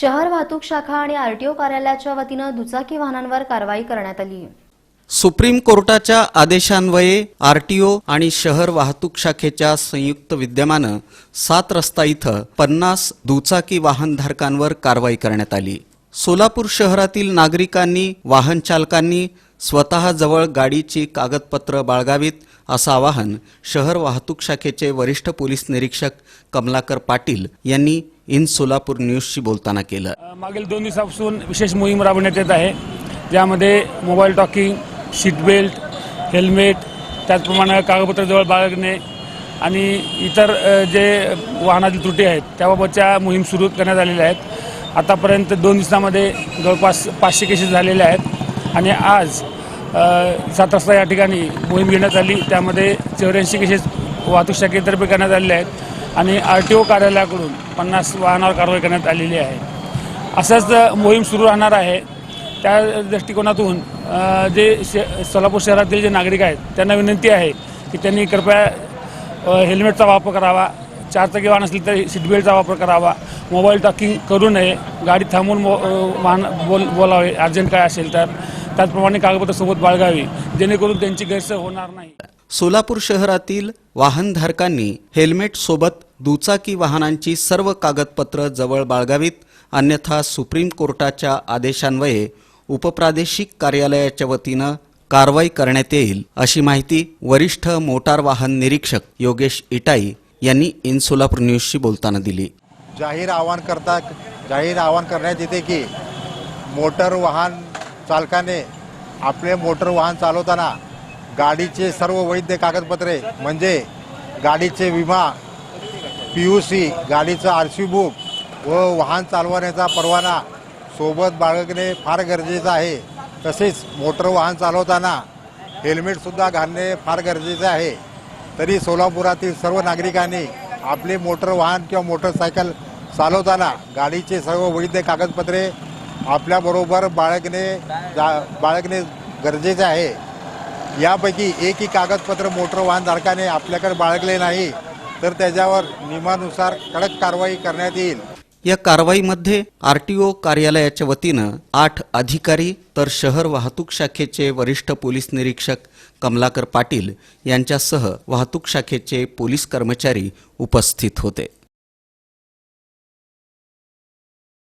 शहर वाहतूक शाखा आणि आरटीओ कार्यालयाच्या वतीनं दुचाकी वाहनांवर कारवाई करण्यात आली. सुप्रीम कोर्टाच्या आदेशान्वये आरटीओ आणि शहर वाहतूक शाखेच्या संयुक्त विद्यमानं सात रस्ता इथं पन्नास दुचाकी वाहनधारकांवर कारवाई करण्यात आली. सोलापूर शहरातील नागरिकांनी वाहन चालकांनी स्वतःजवळ गाडीची कागदपत्र बाळगावीत असं आवाहन शहर वाहतूक शाखेचे वरिष्ठ पोलीस निरीक्षक कमलाकर पाटील यांनी इन सोलापूर न्यूजशी बोलताना केलं. मागील दोन दिवसापासून विशेष मोहीम राबवण्यात येत आहे. ज्यामध्ये mobile talking seat belt helmet त्याचप्रमाणे कागदपत्र जवळ बाळगणे आणि इतर जे वाहनातील त्रुटी आहेत त्याबाबतच्या मोहीम सुरू करण्यात आलेल्या आहेत. आतापर्यंत दोन दिवसामध्ये जवळपास पाचशे केसेस झालेल्या आहेत आणि आज सात वाजता या ठिकाणी मोहीम घेण्यात आली. त्यामध्ये चौऱ्याऐंशी केसेस वाहतूक शाखेतर्फे करण्यात आलेले आहेत. आणि आर टी ओ कार्यालयाकडून पन्नास वाहनावर कारवाई करण्यात आलेली आहे. असंच मोहीम सुरू राहणार आहे. त्या दृष्टिकोनातून जे शे सोलापूर शहरातील जे नागरिक आहेत त्यांना विनंती आहे की त्यांनी कृपया हेल्मेटचा वापर करावा चारचाकी वाहन असली तर सीटबेल्टचा वापर करावा मोबाईल टॉकिंग करू नये गाडी थांबून मो वाहन बोल बोलावे अर्जंट काय असेल तर. त्याचप्रमाणे कागदपत्र सोबत बाळगावी जेणेकरून त्यांची गैरसोय होणार नाही. सोलापूर शहरातील वाहनधारकांनी हेल्मेट सोबत दुचाकी वाहनांची सर्व कागदपत्र जवळ बाळगावीत अन्यथा सुप्रीम कोर्टाच्या आदेशान्वये उपप्रादेशिक कार्यालयाच्या वतीनं कारवाई करण्यात येईल अशी माहिती वरिष्ठ मोटार वाहन निरीक्षक योगेश इटाई यांनी इन सोलापूर न्यूजशी बोलताना दिली. जाहीर आवाहन करता जाहीर आवाहन करण्यात येते की मोटर वाहन चालकाने आपले मोटर वाहन चालवताना गाडीचे सर्व वैध कागदपत्रे म्हणजे गाडीचे विमा पी यू सी गाडीचं आर सी बुक व वाहन चालवण्याचा परवाना सोबत बाळगणे फार गरजेचं आहे. तसेच मोटर वाहन चालवताना हेल्मेटसुद्धा घालणे फार गरजेचे आहे. तरी सोलापुरातील सर्व नागरिकांनी आपले मोटर वाहन किंवा मोटरसायकल चालवताना गाडीचे सर्व वैध कागदपत्रे आपल्याबरोबर बाळगणे जा- बाळगणे गरजेचे आहे. यापैकी एकही कागदपत्र मोटर वाहनधारकाने आपल्याकडे बाळगले नाही. तर त्याच्यावर नियमानुसार कडक कारवाई करण्यात येईल. या कारवाईमध्ये आर टी ओ कार्यालयाच्या वतीनं आठ अधिकारी तर शहर वाहतूक शाखेचे वरिष्ठ पोलीस निरीक्षक कमलाकर पाटील यांच्यासह वाहतूक शाखेचे पोलीस कर्मचारी उपस्थित होते.